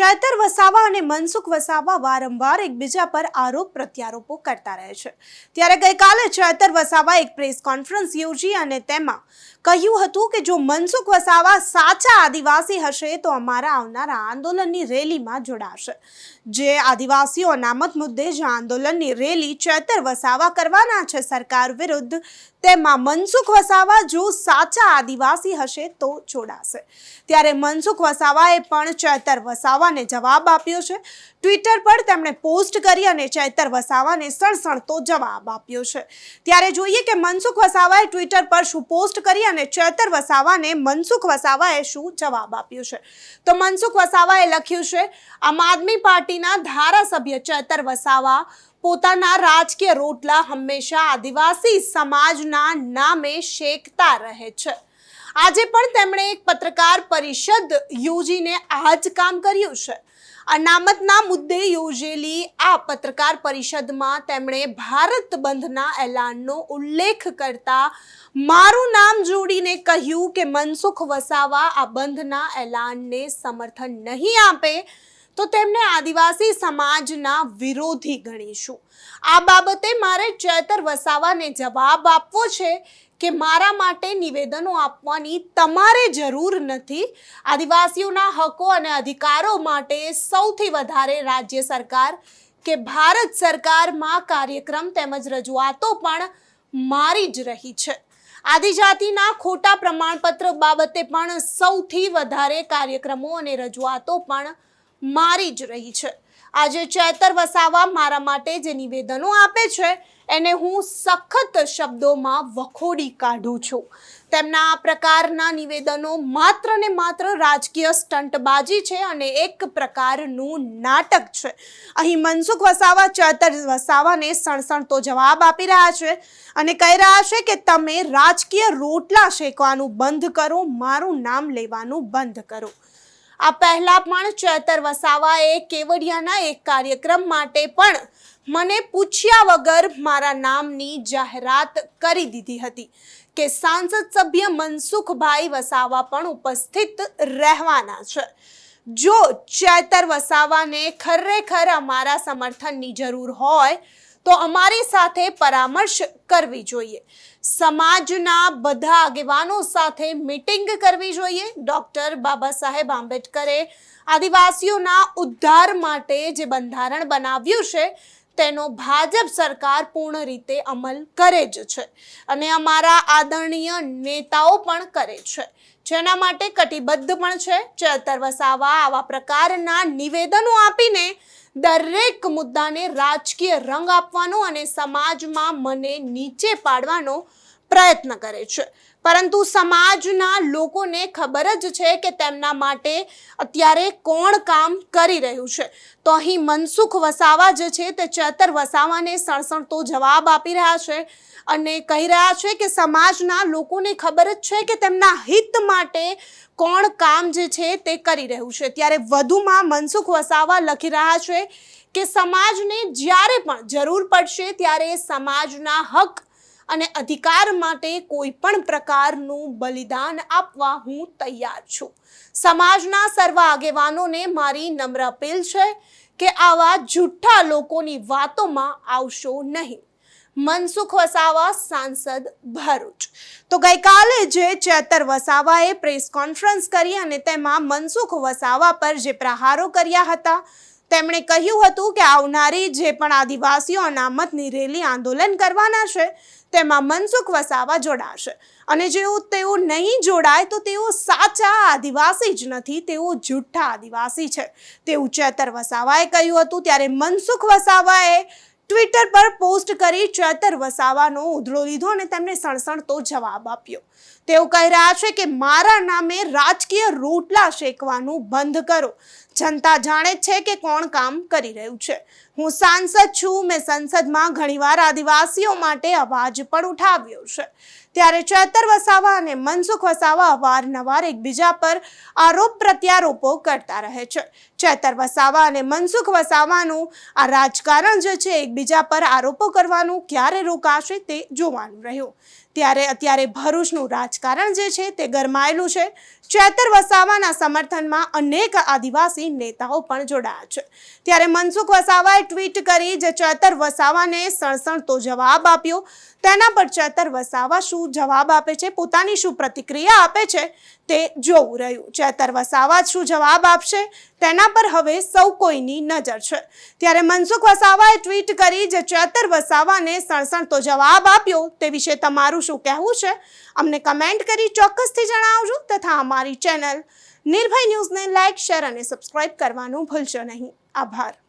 ચૈતર વસાવા અને મનસુખ વસાવા વારંવાર એકબીજા પર આરોપ પ્રત્યારોપો કરતા રહે છે. ત્યારે ગઈકાલે ચૈતર વસાવા એક પ્રેસ કોન્ફરન્સ યોજી અને તેમાં કહ્યું હતું કે જો મનસુખ વસાવા સાચા આદિવાસી હશે તો અમારા આવનારા આંદોલનની રેલીમાં જોડાશે. જે આદિવાસીઓ અનામત મુદ્દે જે આંદોલનની રેલી ચૈતર વસાવા કરવાના છે સરકાર વિરુદ્ધ, તેમાં મનસુખ વસાવા જો સાચા આદિવાસી હશે તો જોડાશે. ત્યારે મનસુખ વસાવાએ પણ ચૈતર વસાવાને જવાબ આપ્યો છે. ટ્વિટર પર તેમણે પોસ્ટ કરી અને ચૈતર વસાવાને સણસણતો જવાબ આપ્યો છે. ત્યારે જોઈએ કે મનસુખ વસાવાએ ટ્વિટર પર શું પોસ્ટ કરી અને ચૈતર વસાવાને મનસુખ વસાવાએ શું જવાબ આપ્યો છે. તો મનસુખ વસાવાએ લખ્યું છે, આમ આદમી પાર્ટીના ધારાસભ્ય ચૈતર વસાવા પોતાના રાજકીય રોટલા હંમેશા આદિવાસી સમાજના નામે શેકતા રહે છે. આજે પણ તેમણે એક પત્રકાર પરિષદ યોજીને આ જ કામ કર્યું છે. અનામતના મુદ્દે યોજેલી આ પત્રકાર પરિષદમાં તેમણે ભારત બંધના એલાનનો ઉલ્લેખ કરતા મારું નામ જોડીને કહ્યું કે મનસુખ વસાવા આ બંધના એલાનને સમર્થન નહીં આપે તો તેમને આદિવાસી સમાજના વિરોધી ગણીશું. આ બાબતે મારે ચેતર વસાવાને જવાબ આપવો છે કે મારા માટે નિવેદનો આપવાની તમારે જરૂર નથી. આદિવાસીઓના હકો અને અધિકારો માટે સૌથી વધારે રાજ્ય સરકાર કે ભારત સરકારમાં કાર્યક્રમ તેમજ રજૂઆતો પણ મારી જ રહી છે. આદિજાતિના ખોટા પ્રમાણપત્ર બાબતે પણ સૌથી વધારે કાર્યક્રમો અને રજૂઆતો પણ મારી જ રહી છે. આજે ચેતર વસાવા મારા માટે જે નિવેદનો આપે છે, એને હું સખત શબ્દોમાં વખોડી કાઢું છું. તેમના આ પ્રકારના નિવેદનો માત્ર ને માત્ર રાજકીય સ્ટંટબાજી છે અને એક પ્રકારનું નાટક છે. અહીં મનસુખ વસાવા, ચેતર વસાવાને સણસણતો જવાબ આપી રહ્યા છે અને કહી રહ્યા છે કે તમે રાજકીય રોટલા શેકવાનું બંધ કરો, મારું નામ લેવાનું બંધ કરો. આ પહેલા પણ ચેતર વસાવાએ કેવડિયાના એક કાર્યક્રમ માટે પણ મને પૂછ્યા વગર મારા નામની જાહેરાત કરી દીધી હતી કે સાંસદ સભ્ય મનસુખભાઈ વસાવા પણ ઉપસ્થિત રહેવાના છે. જો ચેતર વસાવાને ખરેખર અમારા સમર્થનની જરૂર હોય તો અમારી સાથે પરામર્શ કરવી જોઈએ. સમાજના બધા આગેવાનો સાથે મીટિંગ કરવી જોઈએ. ડોક્ટર બાબા સાહેબ આંબેડકરે આદિવાસીઓના ઉદ્ધાર માટે જે બંધારણ બનાવ્યું છે તેનો ભાજપ સરકાર પૂર્ણ રીતે અમલ કરે જ છે અને અમારા આદરણીય નેતાઓ પણ કરે છે. જેના માટે કટિબદ્ધ પણ છે. ચેતર વસાવા આવા પ્રકારના નિવેદનો આપીને દરેક મુદ્દાને રાજકીય રંગ આપવાનો અને સમાજમાં મને નીચે પાડવાનો પ્રયત્ન કરે છે. પરંતુ સમાજના લોકોને ખબર જ છે કે તેમના માટે અત્યારે કોણ કામ કરી રહ્યું છે. તો અહીં મનસુખ વસાવા જે છે તે ચેતર વસાવાને સણસણતો જવાબ આપી રહ્યા છે અને કહી રહ્યા છે કે સમાજના લોકોને ખબર જ છે કે તેમના હિત માટે કોણ કામ જે છે તે કરી રહ્યું છે. ત્યારે વધુમાં મનસુખ વસાવા લખી રહ્યા છે કે સમાજને જ્યારે પણ જરૂર પડશે ત્યારે સમાજના હક અને અધિકાર માટે કોઈ પણ પ્રકારનું બલિદાન આપવા હું તૈયાર છું. સમાજના સર્વ આગેવાનોને મારી નમ્ર અપીલ છે કે આવા જૂઠા લોકોની વાતોમાં આવશો નહીં. મનસુખ વસાવા, સાંસદ ભરૂચ. તો ગઈકાલે જે ચેતર વસાવાએ પ્રેસ કોન્ફરન્સ કરી અને તેમાં મનસુખ વસાવા પર જે પ્રહારો કર્યા હતા તેમણે કહ્યું હતું કે આવનારી જે પણ આદિવાસીઓ અનામતની રેલી આંદોલન કરવાના છે, તેમાં મનસુખ વસાવા જોડાશે. અને જેઓ તેઓ નહીં જોડાય તો તેઓ સાચા આદિવાસી જ નથી, તેઓ જૂઠા આદિવાસી છે. તેવું ચેતર વસાવાએ કહ્યું હતું, ત્યારે મનસુખ વસાવાએ ટ્વિટર પર પોસ્ટ કરી ચેતર વસાવાનો ઉધળો લીધો અને તેમને સણસણતો જવાબ આપ્યો. તેઓ કહી રહ્યા છે કે, મારા નામે રાજકીય રોટલા શેકવાનું બંધ કરો. જનતા જાણે છે કે કોણ કામ કરી રહ્યું છે. હું સાંસદ છું, મેં સંસદમાં ઘણીવાર આદિવાસીઓ માટે અવાજ પણ ઉઠાવ્યો છે. ત્યારે ચેતર વસાવા અને મનસુખ વસાવા અવારનવાર એકબીજા પર આરોપ પ્રત્યારોપો કરતા રહે છે. ચેતર વસાવા અને મનસુખ વસાવાનું આ રાજકારણ જે છે, એકબીજા પર આરોપો કરવાનું ક્યારે રોકાશે તે જોવાનું રહ્યું. ત્યારે અત્યારે ભરૂચનું રાજકારણ જે છે તે ગરમાયેલું છે. ચેતર વસાવાના સમર્થનમાં અનેક આદિવાસી નેતાઓ પણ જોડાયા છે. ત્યારે મનસુખ વસાવાએ ટ્વીટ કરી જે ચેતર વસાવાને સણસણતો જવાબ આપ્યો. તેના પર ચેતર વસાવા શું જવાબ આપે છે? પોતાની શું પ્રતિક્રિયા આપે છે? તે જોવું રહ્યું. ચેતર વસાવા શું જવાબ આપશે? તેના પર હવે સૌ કોઈની નજર છે. ત્યારે મનસુખ વસાવાએ ટ્વીટ કરી જે ચેતર વસાવાને સણસણતો જવાબ આપ્યો. તે વિશે તમારું શું કહેવું છે? અમને કમેન્ટ કરી ચોક્કસથી જણાવજો તથા અમારી ચેનલ નિર્ભય ન્યૂઝને લાઇક શેર અને સબસ્ક્રાઇબ કરવાનું ભૂલશો નહીં. આભાર.